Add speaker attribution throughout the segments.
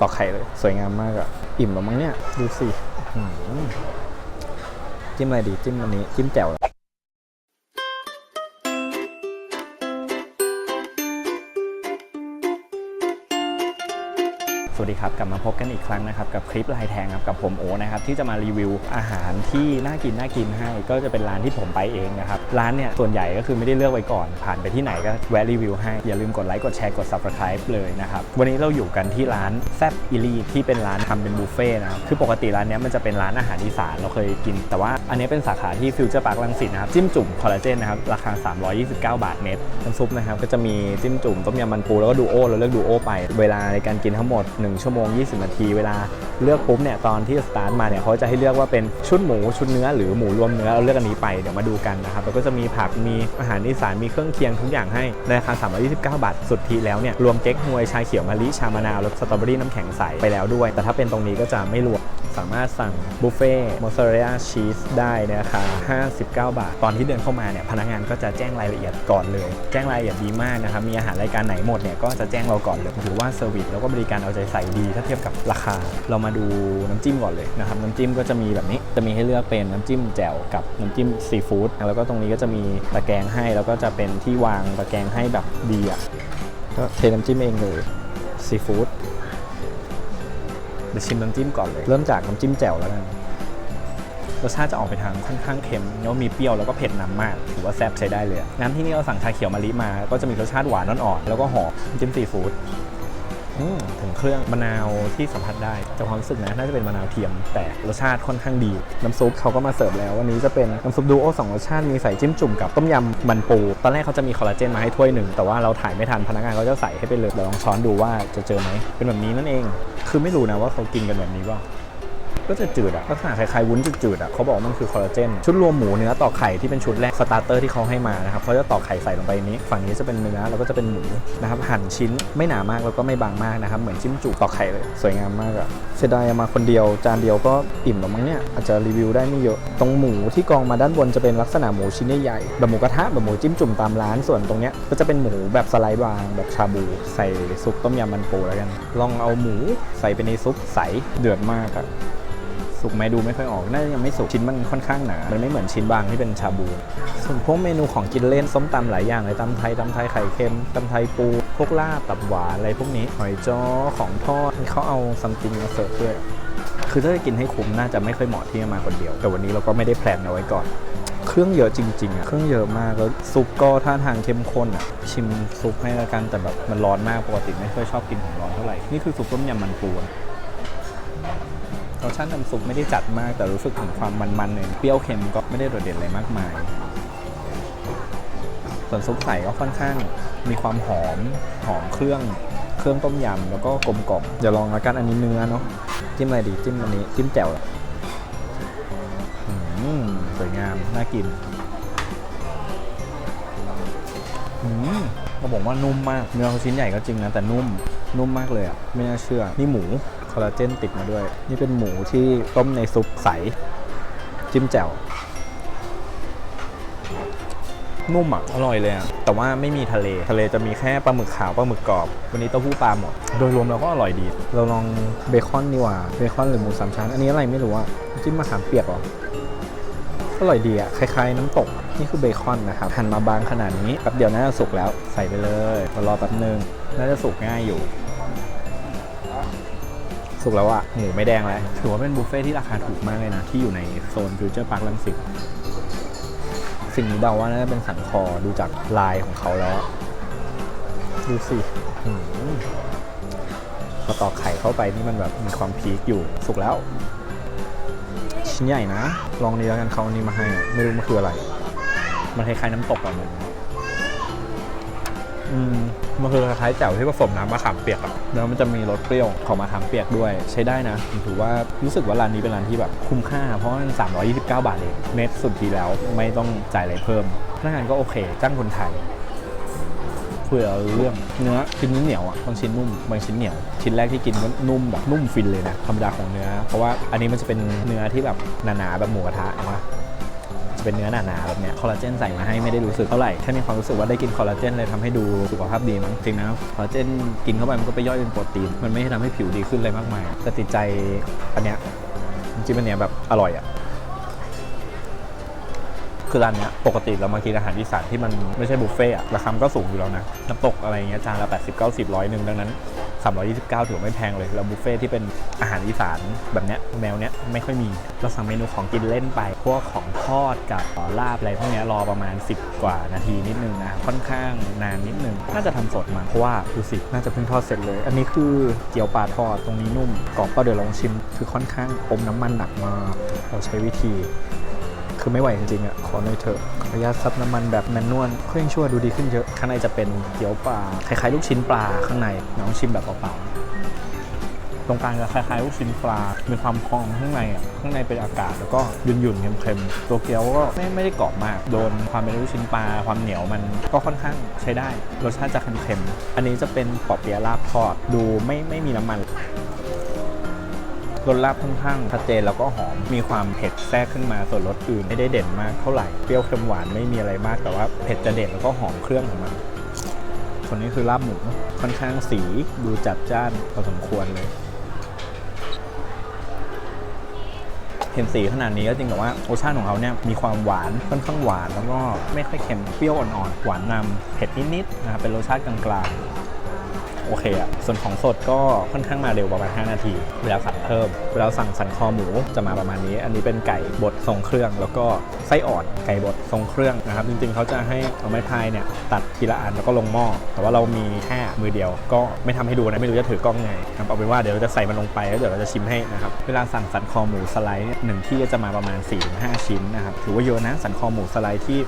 Speaker 1: ตอกไข่เลย สวยงามมากอะอิ่มแล้วมั้งเนี่ย ดูสิจิ้มอะไรดี จิ้มอันนี้ จิ้มแจ่ว วัสดีครับกลับมาพบกันอีกครั้งนะครับกับคลิปลายแทงครับกับผมโอนะครับที่จะมารีวิวอาหารที่น่ากินน่ากินให้ก็จะเป็นร้านที่ผมไปเองนะครับร้านเนี่ยส่วนใหญ่ก็คือไม่ได้เลือกไว้ก่อน ผ่านไปที่ไหนก็แวะรีวิวให้อย่าลืมกดไลค์กดแชร์กด subscribe เลยนะครับวันนี้เราอยู่กันที่ร้านแซบอิลีที่เป็นร้านทำเป็นบุฟเฟ่นะครับคือปกติร้านเนี้ยมันจะเป็นร้านอาหารอีสานเราเคยกิน แต่ว่าอันนี้เป็นสาขาที่ฟิวเจอร์พาร์คลังสิตนะครับจิ้มจุ่มคอลลาเจนนะครับราคา 329 บาทเม็ดน้ำซุปนะครับก็จะมีจิ้มจุ่มต้มยำมันปูแล้วก็ดูโอเราเลือกดูโอไป เวลาในการกินทั้งหมด1 1 ชั่วโมง 20 นาทีเวลาเลือกปุ๊บเนี่ยตอนที่สตาร์ทมาเนี่ยเขาจะให้เลือกว่าเป็นชุดหมูชุดเนื้อหรือหมูรวมเนื้อเราเลือกอันนี้ไปเดี๋ยวมาดูกันนะครับแล้วก็จะมีผักมีอาหารอีสานมีเครื่องเคียงทุกอย่างให้ในราคา329 บาทสุดทีแล้วเนี่ยรวมเก๊กฮวยชาเขียวมะลิชามะนาวแล้วสตรอเบอรี่น้ำแข็งใสไปแล้วด้วย แต่ถ้าเป็นตรงนี้ก็จะไม่รวม สามารถสั่งบุฟเฟ่มอสซาเรลล่าชีสได้นราคา59 บาท ตอนที่เดินเข้ามาเนี่ยพนักงานก็จะแจ้งรายละเอียดก่อนเลย แจ้งรายละเอียดดีมากนะครับมีอาหารรายการไหนหมดเนี่ยก็จะแจ้งเราก่อนเลยถือว่าเซอร์วิสแล้วก็บริการเอาใจใส่ดี ถ้าเทียบกับราคา เรามาดูน้ำจิ้มก่อนเลยนะครับน้ำจิ้มก็จะมีแบบนี้จะมีให้เลือกเป็นน้ำจิ้มแจ่วกับน้ำจิ้มซีฟู้ดแล้วก็ตรงนี้ก็จะมีตะแกรงให้แล้วก็จะเป็นที่วางตะแกรงให้แบบดีอะก็เทน้ำจิ้มเองเลยซีฟู้ด เดี๋ยวชิมน้ำจิ้มก่อนเลย เริ่มจากน้ำจิ้มแจ่วแล้วกันรสชาติจะออกไปทางค่อนข้างเค็มแล้วมีเปรี้ยวแล้วก็เผ็ดนำมาก ถือว่าแซ่บใช้ได้เลย น้ำที่นี่เราสั่งชาเขียวมะลิมา ก็จะมีรสชาติหวานอ่อนๆ แล้วก็หอมจิ้มซีฟู้ด ถึงเครื่องมะนาวที่สัมผัสได้แต่ความรู้สึกนะน่าจะเป็นมะนาวเทียม แต่รสชาติค่อนข้างดี น้ำซุปเขาก็มาเสิร์ฟแล้ว วันนี้จะเป็นน้ำซุปดูโอสองรสชาติมีใส่จิ้มจุ่มกับต้มยำมันปู ตอนแรกเขาจะมีคอลลาเจนมาให้ถ้วยหนึ่งแต่ว่าเราถ่ายไม่ทันพนักงานเขาจะใส่ให้ไปเลยเดี๋ยวลองช้อนดูว่าจะเจอไหมเป็นแบบนี้นั่นเอง คือไม่รู้นะว่าเขากินกันแบบนี้เปล่า ก็จะจืดอะลักษณะคล้ายๆวุ้นจืดๆอะเขาบอกมันคือคอลลาเจนชุดรวมหมูเนื้อต่อไข่ที่เป็นชุดแรกสตาร์เตอร์ที่เขาให้มานะครับเขาจะต่อไข่ใส่ลงไปนี้ ฝั่งนี้จะเป็นเนื้อแล้วก็จะเป็นหมูนะครับหั่นชิ้นไม่หนามากแล้วก็ไม่บางมากนะครับเหมือนจิ้มจุ่มต่อไข่เลย สวยงามมากอะเสียดายมาคนเดียวจานเดียวก็อิ่มแล้วมั้งเนี่ยอาจจะรีวิวได้ไม่เยอะตรงหมูที่กองมาด้านบนจะเป็นลักษณะหมูชิ้นใหญ่แบบหมูกระทะแบบหมูจิ้มจุ่มตามร้านส่วนตรงเนี้ยก็จะเป็นหมูแบบสไลด์บางแบบชาบู ใส่ซุปต้มยำมันปูแล้วกัน ลองเอาหมูใส่ไปในซุปใสเดือดมากอะ สุกไหมดูไม่ค่อยออกน่าจะยังไม่สุกชิ้นมันค่อนข้างหนา มันไม่เหมือนชิ้นบางที่เป็นชาบู ส่วนพวกเมนูของกินเล่นส้มตำหลายอย่างเลยตำไทยตำไทยไข่เค็มตำไทยปูพวกลาบตับหวานอะไรพวกนี้หอยจ้อของทอดเขาเอาซัมติงมาเสิร์ฟด้วยคือถ้าจะกินให้คุ้มน่าจะไม่ค่อยเหมาะที่จะมาคนเดียว แต่วันนี้เราก็ไม่ได้แพลนเอาไว้ก่อน เครื่องเยอะจริงๆอะเครื่องเยอะมากแล้วซุปก็ท่าทางเข้มข้นอะชิมซุปให้ละกันแต่แบบมันร้อนมากปกติไม่ค่อยชอบกินของร้อนเท่าไหร่นี่คือซุปต้มยำมันปูอะ รสชาติน้ำซุปไม่ได้จัดมาก แต่รู้สึกถึงความมันๆเลยเปรี้ยวเค็มก็ไม่ได้โดดเด่นอะไรมากมาย ส่วนซุปใสก็ค่อนข้างมีความหอมหอมเครื่องเครื่องต้มยำแล้วก็กลมกล่อมเดี๋ยวลองละกันอันนี้เนื้อเนาะจิ้มอะไรดีจิ้มอันนี้จิ้มแจ่วอืมสวยงามน่ากินอืมเราบอกว่านุ่มมากเนื้อเขาชิ้นใหญ่ก็จริงนะแต่นุ่มนุ่มมากเลยอะไม่น่าเชื่อนี่หมู คอลลาเจนติดมาด้วย นี่เป็นหมูที่ต้มในซุปใส จิ้มแจ่ว นุ่มอะ อร่อยเลยอะ แต่ว่าไม่มีทะเล ทะเลจะมีแค่ปลาหมึกขาว ปลาหมึกกรอบ วันนี้เต้าหู้ปลาหมด โดยรวมเราก็อร่อยดี เราลองเบคอนดีกว่า เบคอนหรือหมูสามชั้น อันนี้อะไรไม่รู้อะ จิ้มมะขามเปียกหรออร่อยดีอะ คล้ายๆ น้ำตก นี่คือเบคอนนะครับ หั่นมาบางขนาดนี้แป๊บเดียวน่าจะสุกแล้ว ใส่ไปเลยรอแป๊บนึง น่าจะสุกง่ายอยู่ สุกแล้วอะหมูไม่แดงแล้วถือว่าเป็นบุฟเฟ่ที่ราคาถูกมากเลยนะ ที่อยู่ในโซนฟิวเจอร์พาร์คลังสิตสิ่งนี้เดาว่าน่าจะเป็นสันคอดูจากลายของเขาแล้ว ดูสิพอตอกไข่เข้าไปนี่มันแบบมีความพีคอยู่สุกแล้ว ชิ้นใหญ่นะ ลองนี้แล้วกันเขาอันนี้มาให้ ไม่รู้มันคืออะไร มันคล้ายๆน้ำตกอะมัน อืมมันคือคล้ายๆแจ่วที่ผสมน้ำมะขามเปียกอะแล้วมันจะมีรสเปรี้ยวของมะขามเปียกด้วย ใช้ได้นะผมถือว่ารู้สึกว่าร้านนี้เป็นร้านที่แบบคุ้มค่า เพราะมัน329 บาทเองเน็ตสุดทีแล้วไม่ต้องจ่ายอะไรเพิ่มพนักงานก็โอเค จ้างคนไทยคุยเอเรื่องเนื้อชิ้นนี้เหนียวอะบางชิ้นนุ่มบางชิ้นเหนียว ชิ้นแรกที่กินก็นุ่มแบบนุ่มฟินเลยนะธรรมดาของเนื้อ เพราะว่าอันนี้มันจะเป็นเนื้อที่แบบหนาๆแบบหมูกระทะนะ จะเป็นเนื้อหนาๆแบบเนี้ยคอลลาเจนใส่มาให้ไม่ได้รู้สึกเท่าไหร่แค่มีความรู้สึกว่าได้กินคอลลาเจนเลยทำให้ดูสุขภาพดีมั้งจริงนะคอลลาเจนกินเข้าไปมันก็ไปย่อยเป็นโปรตีน มันไม่ได้ทำให้ผิวดีขึ้นอะไรมากมายแต่ติดใจอันเนี้ยจริงๆอันเนี้ยแบบอร่อยอะคือร้านเนี้ยปกติเรามากินอาหารอีสานที่มันไม่ใช่บุฟเฟ่อะราคาก็สูงอยู่แล้วนะน้ำตกอะไรเงี้ยจานละ 80 90ร้อยหนึ่งดังนั้น 329 ถือว่าไม่แพงเลยแล้วบุฟเฟ่ที่เป็นอาหารอีสานแบบเนี้ยแนวเนี้ยไม่ค่อยมี เราสั่งเมนูของกินเล่นไป พวกของทอดกับลาบอะไรพวกเนี้ยรอประมาณ 10 กว่านาทีนิดนึงนะค่อนข้างนานนิดนึง น่าจะทำสดมาเพราะว่าดูสิน่าจะเพิ่งทอดเสร็จเลย อันนี้คือเกี๊ยวปลาทอดตรงนี้นุ่มกรอบก็เดี๋ยวลองชิม คือค่อนข้างอมน้ำมันหนักมากเราใช้วิธี คือไม่ไหวจริงๆอะขอหน่อยเถอะขออนุญาตซับน้ำมันแบบแมนนวลก็ยังชั่วดูดีขึ้นเยอะ ข้างในจะเป็นเกี๊ยวปลาคล้ายๆลูกชิ้นปลาข้างในน้องชิมแบบเปล่าๆตรงกลางจะคล้ายๆลูกชิ้นปลา มีความพองข้างในอะข้างในเป็นอากาศแล้วก็ยุ่นๆเค็มๆตัวเกี๊ยวก็ไม่ไม่ได้กรอบมาก โดนความเป็นลูกชิ้นปลาความเหนียวมันก็ค่อนข้างใช้ได้รสชาติจะเค็มๆอันนี้จะเป็นปอเปี๊ยะลาบทอดดูไม่ไม่มีน้ำมัน รสลาบค่อนข้างชัดเจนแล้วก็หอม มีความเผ็ดแทรกขึ้นมา ส่วนรสอื่นไม่ได้เด่นมากเท่าไหร่ เปรี้ยวเค็มหวานไม่มีอะไรมาก แต่ว่าเผ็ดจะเด่นแล้วก็หอมเครื่องของมันส่วนนี้คือลาบหมูค่อนข้างสีดูจัดจ้านพอสมควรเลย เห็นสีขนาดนี้ก็จริงแต่ว่ารสชาติของเขาเนี่ยมีความหวานค่อนข้างหวาน แล้วก็ไม่ค่อยเค็มเปรี้ยวอ่อนๆหวานนำเผ็ดนิดๆนะครับเป็นรสชาติกลางๆ โอเคอะส่วนของสดก็ค่อนข้างมาเร็วประมาณ 5 นาที เวลาสั่งเพิ่ม เวลาสั่งสันคอหมูจะมาประมาณนี้ อันนี้เป็นไก่บดทรงเครื่อง แล้วก็ไส้อ่อนไก่บดทรงเครื่องนะครับ จริงๆเขาจะให้เอาไม้พายเนี่ยตัดทีละอันแล้วก็ลงหม้อ แต่ว่าเรามีแค่มือเดียว ก็ไม่ทำให้ดูนะไม่รู้จะถือกล้องไงครับเอาเป็นว่าเดี๋ยวเราจะใส่มันลงไปแล้วเดี๋ยวเราจะชิมให้นะครับ เวลาสั่งสันคอหมูสไลด์เนี่ยหนึ่งที่จะมาประมาณ4-5ชิ้นนะครับ ถือว่าเยอะนะสันคอหมูสไลด์ที่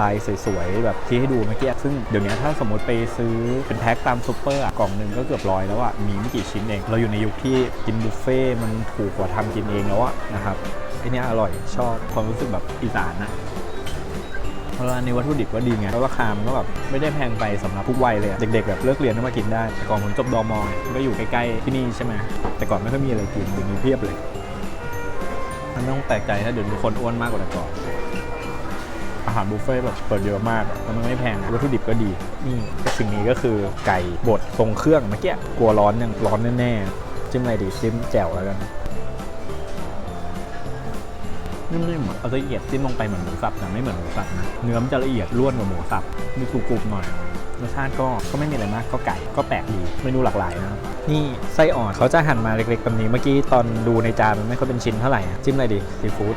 Speaker 1: ลายสวยๆ แบบที่ให้ดูเมื่อกี้ ซึ่งเดี๋ยวนี้ถ้าสมมติไปซื้อเป็นแพ็คตามซูเปอร์กล่องหนึ่งก็เกือบร้อยแล้วอะมีไม่กี่ชิ้นเอง เราอยู่ในยุคที่กินบุฟเฟ่มันถูกกว่าทำกินเองแล้วอะนะครับไอเนี้ยอร่อยชอบความรู้สึกแบบอีสานนะเพราะว่าในวัตถุดิบก็ดีไงแล้วราคามันก็แบบไม่ได้แพงไปสำหรับทุกวัยเลยเด็กๆแบบเลิกเรียนก็มากินได้ แต่ก่อนผมจบดอมอมันก็อยู่ใกล้ๆที่นี่ใช่ไหมแต่ก่อนไม่ค่อยมีอะไรกินเดี๋ยวนี้เพียบเลยมันไม่ต้องแปลกใจถ้าเดี๋ยวนี้คนอ้วนมากกว่าแต่ก่อน อาหารบุฟเฟ่ต์แบบเปิดเยอะมากแล้วมันไม่แพงวัตถุดิบก็ดีนี่สิ่งนี้ก็คือไก่บดทรงเครื่องเมื่อกี้กลัวร้อนยังร้อนแน่ๆจิ้มอะไรดีจิ้มแจ่วแล้วกันนิ่มๆอะเอาละเอียดจิ้มลงไปเหมือนหมูสับแต่ไม่เหมือนหมูสับนะเนื้อมันจะละเอียดร่วนกว่าหมูสับมีกรุบๆหน่อยรสชาติก็ก็ไม่มีอะไรมากก็ไก่ก็แปลกดีเมนูหลากหลายนะครับนี่ไส้อ่อนเขาจะหั่นมาเล็กๆแบบนี้เมื่อกี้ตอนดูในจานมันไม่ค่อยเป็นชิ้นเท่าไหร่จิ้มอะไรดีซีฟู้ด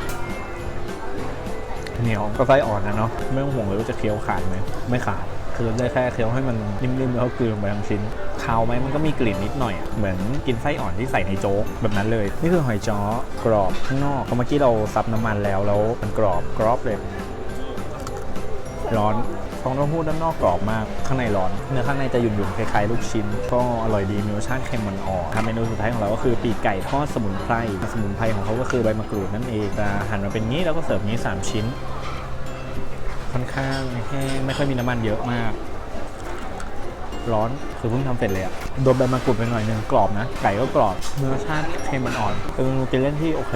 Speaker 1: เหนียวก็ไส้อ่อนนะเนาะไม่ต้องห่วงเลยว่าจะเคี้ยวขาดไหมไม่ขาดคือได้แค่เคี้ยวให้มันนิ่มๆแล้วก็กลืนลงไปทั้งชิ้นคาวไหมมันก็มีกลิ่นนิดหน่อยเหมือนกินไส้อ่อนที่ใส่ในโจ๊กแบบนั้นเลย นี่คือหอยจ้อกรอบข้างนอกเพราเมื่อกี้เราซับน้ำมันแล้วแล้วมันกรอบกรอบเลยร้อน ฟองเต้าหู้ด้านนอกกรอบมาก ข้างในร้อน เนื้อข้างในจะหยุ่นๆคล้ายๆลูกชิ้น ก็อร่อยดีมีรสชาติเค็มมันอ่อกครับเมนูสุดท้ายของเราก็คือปีกไก่ทอดสมุนไพร สมุนไพรของเขาก็คือใบมะกรูดนั่นเองจะหั่นมาเป็นงี้แล้วก็เสิร์ฟงี้ 3 ชิ้น ค่อนข้างแห้งไม่ค่อยมีน้ำมันเยอะมาก ร้อนคือเพิ่งทำเสร็จเลยอะโดนใบมะกรูดไปหน่อยนึงกรอบนะ ไก่ก็กรอบเนื้อชาติเค็มมันอ่อนเป็นเมนูกินเล่นที่โอเค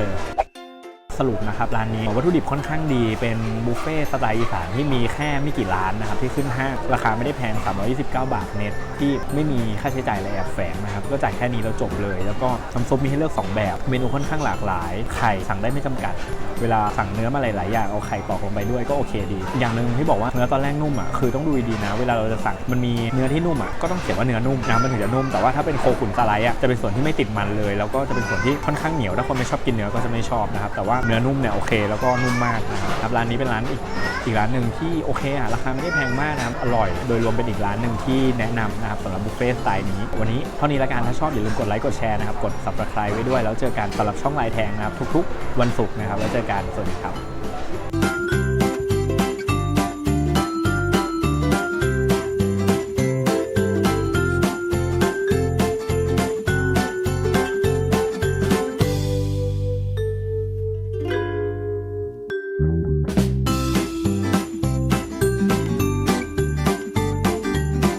Speaker 1: สรุปนะครับร้านนี้วัตถุดิบค่อนข้างดีเป็นบุฟเฟ่สไตล์อีสานที่มีแค่ไม่กี่ร้านนะครับที่ขึ้นห้างราคาไม่ได้แพง 329 บาทเน็ตที่ไม่มีค่าใช้จ่ายอะไรแอบแฝงนะครับก็จ่ายแค่นี้แล้วจบเลย แล้วก็น้ำซุปมีให้เลือก 2 แบบ เมนูค่อนข้างหลากหลาย ไข่สั่งได้ไม่จำกัด เวลาสั่งเนื้อมาหลาย ๆ อย่างเอาไข่ตอกลงไปด้วยก็โอเคดี อย่างหนึ่งที่บอกว่าเนื้อตอนแรกนุ่มอะคือต้องดูดีนะ เวลาเราจะสั่งมันมีเนื้อที่นุ่มอะก็ต้องเขียนว่าเนื้อนุ่มนะมันถึงจะนุ่มแต่ว่าถ้าเป็นโคขุนสไลด์อะจะเป็นส่วนที่ไม่ติดมันเลย แล้วก็จะเป็นส่วนที่ค่อนข้างเหนียวถ้าคนไม่ชอบกินเนื้อก็จะไม่ชอบนะครับแต่ว่าเนื้อนุ่มเนี่ยโอเค แล้วก็นุ่มมากนะครับร้านนี้เป็นร้านอีกอีกร้านหนึ่งที่โอเคอะราคาไม่ได้แพงมากนะครับอร่อย โดยรวมเป็นอีกร้านหนึ่งที่แนะนำนะครับสำหรับบุฟเฟ่ต์สไตล์นี้ วันนี้เท่านี้ละกันถ้าชอบอย่าลืมกดไลค์กดแชร์นะครับกด subscribe ไว้ด้วยแล้วเจอกันสำหรับช่องไลน์แทงนะครับทุก ๆ วันศุกร์นะครับแล้วเจอกันสวัสดีครับ